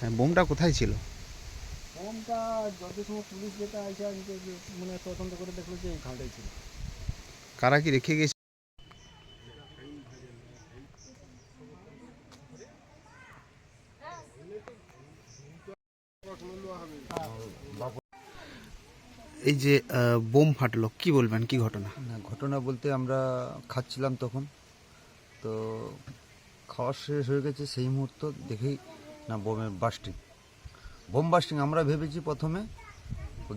হ্যাঁ বোমটা কোথায় ছিল? ফর্মটা যত সময় পুলিশ যেটা আছে মানে তদন্ত করে দেখল যে এই খালটাই ছিল। কারা কি রেখে গেছে? এই যে বোম ফাটলো কি বলবেন কি ঘটনা? না ঘটনা বলতে আমরা খাচ্ছিলাম তখন। তো খাওয়া শেষ হয়ে গেছে সেই মুহূর্ত দেখেই না বোমের বাস্টিং। বোম বাস্টিং আমরা ভেবেছি প্রথমে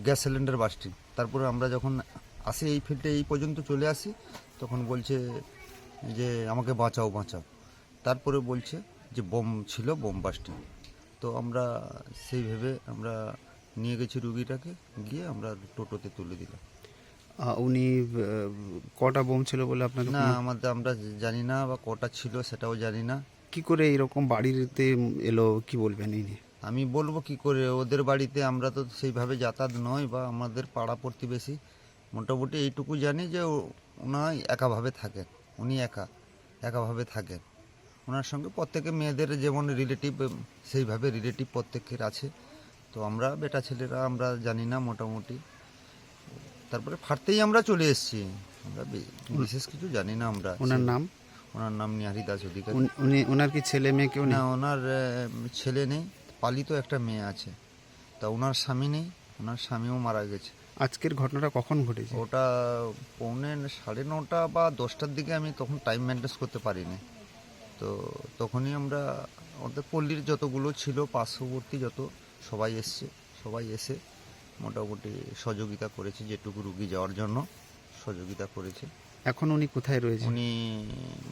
গ্যাস সিলিন্ডার বাস্টিং। তারপরে আমরা যখন আসি এই ফিল্ডে এই পর্যন্ত চলে আসি তখন বলছে যে আমাকে বাঁচাও বাঁচাও। তারপরে বলছে যে বোম ছিল বোম বাস্টিং। তো আমরা সেই ভেবে আমরা নিয়ে গেছি রুগীটাকে গিয়ে আমরা টোটোতে তুলে দিলাম। উনি কটা বোম ছিল বলে আপনার না আমাদের আমরা জানি না বা কটা ছিল সেটাও জানি না। কি করে এরকম বাড়িতে এলো কি বলবেন এই নিয়ে? আমি বলব কি করে ওদের বাড়িতে আমরা তো সেইভাবে যাতায়াত নয় বা আমাদের পাড়া প্রতিবেশী। মোটামুটি এইটুকু জানি যে ও- ওনাই একাভাবে থাকেন উনি একা একাভাবে থাকেন। ওনার সঙ্গে প্রত্যেকে মেয়েদের যেমন রিলেটিভ সেইভাবে রিলেটিভ প্রত্যেকের আছে। তো আমরা বেটা ছেলেরা আমরা জানি না মোটামুটি। তারপরে ফাটতেই আমরা চলে এসেছি। আমরা বিশেষ কিছু জানি না আমরা। ওনার নাম? ওনার নাম নিহারি দাস অধিকারী। উনি- ওনার কি ছেলে মেয়ে কেউ না ওনার ছেলে নেই পালিত একটা মেয়ে আছে। তা ওনার স্বামী নেই ওনার স্বামীও মারা গেছে। আজকের ঘটনাটা কখন ঘটেছে? ওটা পৌনে সাড়ে নটা বা দশটার দিকে আমি তখন টাইম মেনটেন করতে পারিনি। তো তখনই আমরা আমাদের পল্লীর যতগুলো ছিল পার্শ্ববর্তী যত সবাই এসছে সবাই এসে মোটামুটি সহযোগিতা করেছে যেটুকু রুগী যাওয়ার জন্য সহযোগিতা করেছে। এখন উনি কোথায় রয়েছে উনি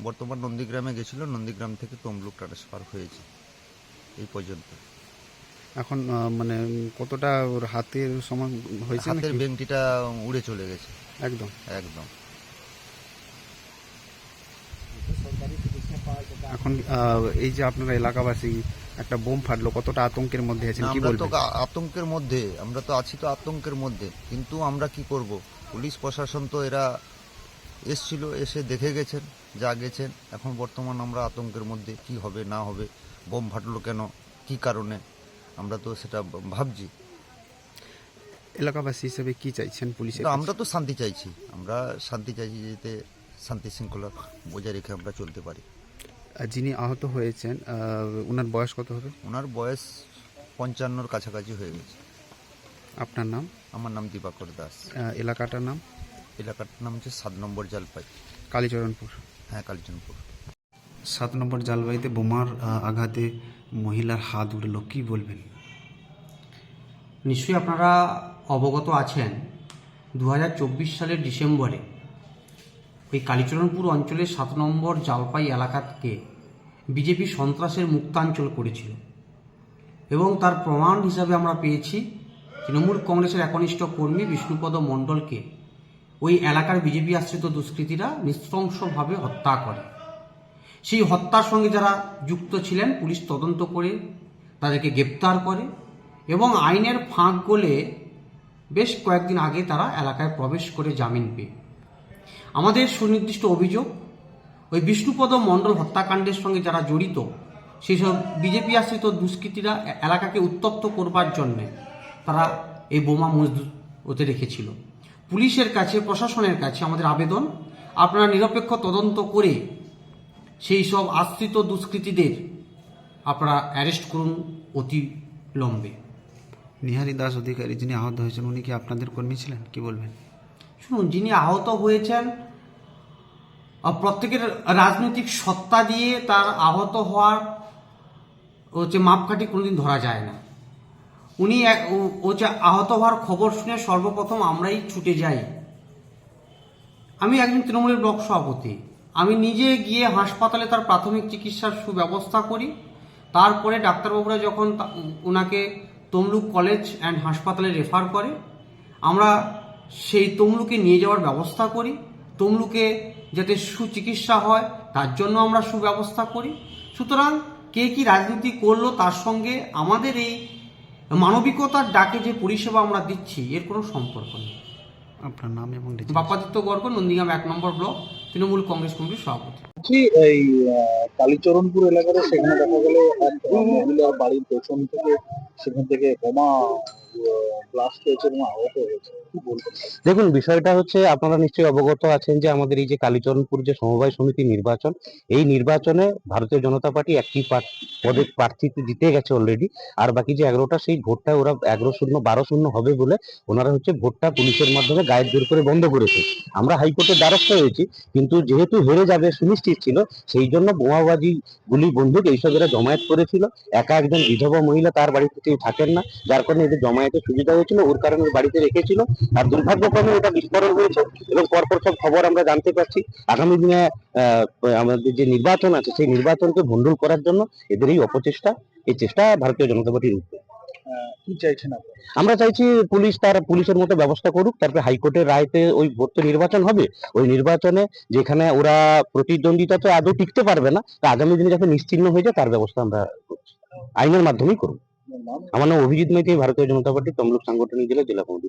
বর্তমান নন্দীগ্রামে গেছিল নন্দীগ্রাম থেকে তমলুক ট্রান্সফার হয়েছে এই পর্যন্ত। এখন মানে কতটা ওর হাতের সমান হয়েছে হাতের? বেংটিটা উড়ে চলে গেছে। একদম। একদম। এখন এই যে আপনারা এলাকাবাসী একটা বোম ফাটলো কতটা আতঙ্কের মধ্যে আছেন কি আমরা তো বলবেন? আতঙ্কের মধ্যে আমরা তো আছি তো আতঙ্কের মধ্যে কিন্তু আমরা কি করব? পুলিশ প্রশাসন তো এরা এসছিল এসে দেখে গেছেন যা গেছেন। এখন বর্তমান আমরা আতঙ্কের মধ্যে কি হবে না হবে বোম ফাটলো কেন কি কারণে আমরা তো সেটা ভাবছি। এলাকাবাসী হিসেবে কি চাইছেন পুলিশের কাছে? আমরা তো শান্তি চাইছি। আমরা শান্তি চাইছি যাতে শান্তি শৃঙ্খলা বজায় রেখে আমরা চলতে পারি। আর যিনি আহত হয়েছেন ওনার বয়স কত হবে? ওনার বয়স পঞ্চান্নর কাছাকাছি হয়ে গেছে। আপনার নাম? আমার নাম দিবাকর দাস। এলাকাটার নাম? এলাকাটার নাম হচ্ছে সাত নম্বর জালপাই। কালীচরণপুর। হ্যাঁ কালীচরণপুর। সাত নম্বর জালবাইতে বোমার আঘাতে মহিলার হাত উঠল কি বলবেন? নিশ্চয়ই আপনারা অবগত আছেন দু হাজার চব্বিশ সালের ডিসেম্বরে ওই কালীচরণপুর অঞ্চলের সাত নম্বর জালপাই এলাকাকে বিজেপি সন্ত্রাসের মুক্তাঞ্চল করেছিল। এবং তার প্রমাণ হিসাবে আমরা পেয়েছি তৃণমূল কংগ্রেসের একনিষ্ঠ কর্মী বিষ্ণুপদ মণ্ডলকে ওই এলাকার বিজেপি আশ্রিত দুষ্কৃতীরা নৃশংসভাবে হত্যা করে। সেই হত্যার সঙ্গে যারা যুক্ত ছিলেন, পুলিশ তদন্ত করে তাদেরকে গ্রেপ্তার করে এবং আইনের ফাঁক গলে বেশ কয়েকদিন আগে তারা এলাকায় প্রবেশ করে জামিন পেয়ে। আমাদের সুনির্দিষ্ট অভিযোগ, ওই বিষ্ণুপদ মণ্ডল হত্যাকাণ্ডের সঙ্গে যারা জড়িত সেই সব বিজেপি আশ্রিত দুষ্কৃতীরা এলাকাকে উত্তপ্ত করবার জন্যে তারা এই বোমা মজদুত ওতে রেখেছিল। পুলিশের কাছে প্রশাসনের কাছে আমাদের আবেদন। আপনারা নিরপেক্ষ তদন্ত করে সেই সব আশ্রিত দুষ্কৃতীদের আপনারা অ্যারেস্ট করুন অতি লম্বে নিহারি দাস অধিকারী যিনি আহত হয়েছেন উনি কি আপনাদের কর্মী ছিলেন? কি বলবেন? শুনুন যিনি আহত হয়েছেন প্রত্যেকের রাজনৈতিক সত্তা দিয়ে তার আহত হওয়ার হচ্ছে মাপকাঠি কোনোদিন ধরা যায় না। উনি এক- ও- যে আহত হওয়ার খবর শুনে সর্বপ্রথম আমরাই ছুটে যাই। আমি একজন তৃণমূলের ব্লক সভাপতি। আমি নিজে গিয়ে হাসপাতালে তার প্রাথমিক চিকিৎসার সুব্যবস্থা করি। তারপরে ডাক্তারবাবুরা যখন ওনাকে তমলুক কলেজ অ্যান্ড হাসপাতালে রেফার করে, আমরা সেই তমলুকে নিয়ে যাওয়ার ব্যবস্থা করি। তমলুকে যাতে সুচিকিৎসা হয়, তার জন্য আমরা সুব্যবস্থা করি। সুতরাং কে কি রাজনীতি করল তার সঙ্গে আমাদের এই মানবিকতার ডাকে যে পরিষেবা আমরা দিচ্ছি এর কোনো সম্পর্ক নেই। আপনার নাম এবং বাপাদিত্য গর্গ নন্দীগ্রাম এক নম্বর ব্লক তৃণমূল কংগ্রেস কমিটির সভাপতি। এই আহ, কালীচরণপুর এলাকাতে সেখানে দেখা গেল এক মহিলার বাড়ির পেছন থেকে সেখান থেকে বোমা ব্লাস্ট হয়েছে এবং আহত হয়েছে। দেখুন, বিষয়টা হচ্ছে আপনারা নিশ্চয়ই অবগত আছেন যে আমাদের এই যে কালীচরণপুর যে সমবায় সমিতি নির্বাচন, এই নির্বাচনে ভারতীয় জনতা পার্টি একটি পদে প্রার্থী দিতে গেছে অলরেডি আর বাকি যে এগারোটা, সেই ভোটটা ওরা এগারো শূন্য, বারো শূন্য হবে বলে ওনারা হচ্ছে ভোটটা পুলিশের মাধ্যমে গায়ের জোর করে বন্ধ করেছে। আমরা হাইকোর্টের দ্বারস্থ হয়েছি, কিন্তু যেহেতু হেরে যাবে সুনিশ্চিত ছিল, সেই জন্য বোমাবাজি গুলি বন্দুক এইসব এরা জমায়েত করেছিল। একা একজন বিধবা মহিলা তার বাড়িতে কেউ থাকেন না, যার কারণে এদের জমায়েতে সুবিধা হয়েছিল, ওর কারণে বাড়িতে রেখেছিল। আর দুর্ভাগ্যক্রমে এটা বিস্ফোরণ হয়েছে এবং পরপর সব খবর আমরা জানতে পারছি। আগামী দিনে আমাদের যে নির্বাচন আছে সেই নির্বাচনকে ভণ্ডুল করার জন্য এদের এই অপচেষ্টা এই চেষ্টা ভারতীয় জনতা পার্টির উঠবে কি চাইছেন আমরা চাইছি পুলিশ তার পুলিশের মতো ব্যবস্থা করুক তারপরে হাইকোর্টের রায়তে ওই ভোট তো নির্বাচন হবে। ওই নির্বাচনে যেখানে ওরা প্রতিদ্বন্দ্বিতা তো আদৌ টিকতে পারবে না তা আগামী দিনে যাতে নিশ্চিহ্ন হয়ে যায় তার ব্যবস্থা আমরা করছি। আইনের মাধ্যমেই করব আমার নাম অভিজিৎ মাইতি ভারতীয় জনতা পার্টি তমলুক সাংগঠনিক জেলা জেলা কমিটি